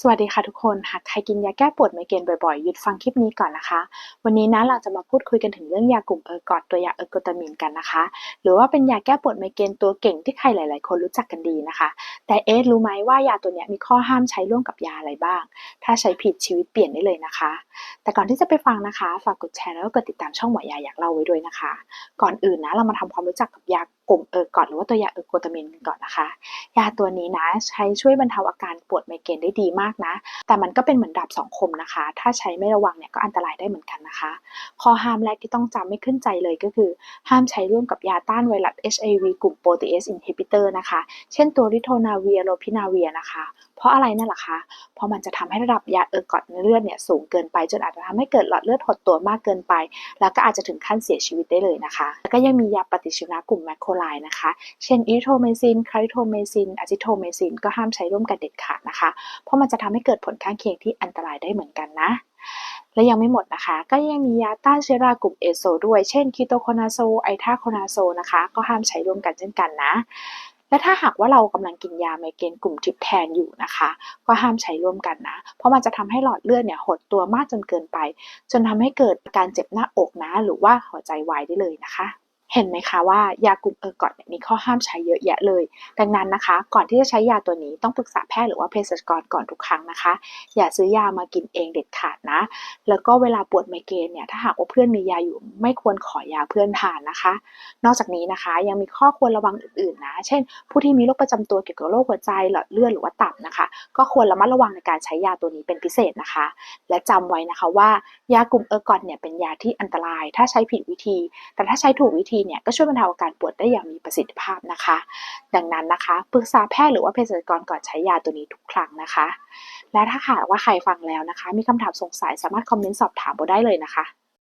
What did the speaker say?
สวัสดีค่ะทุกคน หากใครกินยาแก้ปวดไมเกรนบ่อยๆ หยุดฟังคลิปนี้ก่อนนะคะ วันนี้นะเราจะมาพูดคุยกันถึงเรื่องยากลุ่มเออร์กอดตัวยาเออร์โกตามินกันนะคะ หรือว่าเป็นยาแก้ปวดไมเกรนตัวเก่งที่ใครหลาย ๆ คนรู้จักกันดีนะคะ แต่เอ๊ะรู้ไหมว่ายาตัวนี้มีข้อห้ามใช้ร่วมกับยาอะไรบ้าง ถ้าใช้ผิดชีวิตเปลี่ยนได้เลยนะคะ แต่ก่อนที่จะไปฟังนะคะ ฝากกดแชร์แล้วก็กดติดตามช่องหมอยาอยากเล่าไว้ด้วยนะคะ ก่อนอื่นนะเรามาทำความรู้จักกับยากลุ่มเออร์กอดหรือว่าตัวยาเออร์โกตามินกันก่อนนะคะ ยาตัวนี้นะใช้ช่วยบรรเทาอาการปวดไมเกรนได้ดีมากนะ แต่มันก็เป็นเหมือนดาบสองคมนะคะ ถ้าใช้ไม่ระวังเนี่ยก็อันตรายได้เหมือนกันนะคะ ข้อห้ามแรกที่ต้องจำไม่ขึ้นใจเลยก็คือ ห้ามใช้ร่วมกับยาต้านไวรัส HIV กลุ่ม protease inhibitor นะคะ เช่นตัวริโทนาเวียโลพินาเวียนะคะ เพราะอะไรนั่นแหละคะ เพราะมันจะทำให้ระดับยาเออร์กอดในเลือดเนี่ยสูงเกินไปจนอาจจะทำให้เกิดหลอดเลือดหดตัวมากเกินไป แล้วก็อาจจะถึงขั้นเสียชีวิตได้เลยนะคะ แล้วก็ยังมียาปฏิชีวนะกลุ่มแมคโครไลน์นะคะ เช่นอีโทเมซินคาริโทเมซินอะซิโทเมซินก็ห้ามใช้ร่วมกันเด็ดขาดนะคะ เพราะมันจะทำให้เกิดผลข้างเคียงที่อันตรายได้เหมือนกันนะและยังไม่หมดนะคะ ก็ยังมียาต้านเชื้อรากลุ่มเอโซด้วย เช่นคีโตโคนาโซไอทาโคนาโซนะคะ ก็ห้ามใช้ร่วมกันเช่นกันนะ และถ้าหากว่าเรากำลังกินยาไมเกรนกลุ่มทิปแทนอยู่นะคะ ก็ห้ามใช้ร่วมกันนะ เพราะมันจะทำให้หลอดเลือดเนี่ยหดตัวมากจนเกินไป จนทำให้เกิดอาการเจ็บหน้าอกนะ หรือว่าหัวใจวายได้เลยนะคะ เห็นไหมคะว่ายากลุ่มเออร์กอดมีข้อห้ามใช้เยอะแยะเลย ดังนั้นนะคะ ก่อนที่จะใช้ยาตัวนี้ต้องปรึกษาแพทย์หรือว่าเภสัชกรก่อนทุกครั้งนะคะ อย่าซื้อยามากินเองเด็ดขาดนะ แล้วก็เวลาปวดไมเกรนเนี่ยถ้าหากว่าเพื่อนมียาอยู่ไม่ควรขอยาเพื่อนทานนะคะ นอกจากนี้นะคะยังมีข้อควรระวังอื่นๆนะ เช่น ผู้ที่มีโรคประจำตัวเกี่ยวกับโรคหัวใจหลอดเลือดหรือว่าตับนะคะ ก็ควรระมัดระวังในการใช้ยาตัวนี้เป็นพิเศษนะคะ และจำไว้นะคะว่ายากลุ่มเออร์กอดเนี่ยเป็นยาที่อันตราย ถ้าใช้ผิดวิธี แต่ถ้าใช้ถูกวิธีเนี่ยก็ช่วยบรรเทาอาการปวดได้อย่างมีประสิทธิภาพนะคะ ดังนั้นนะคะปรึกษาแพทย์หรือว่าเภสัชกรก่อนใช้ยาตัวนี้ทุกครั้งนะคะ และถ้าหากว่าใครฟังแล้วนะคะ มีคำถามสงสัยสามารถคอมเมนต์สอบถามโบได้เลยนะคะ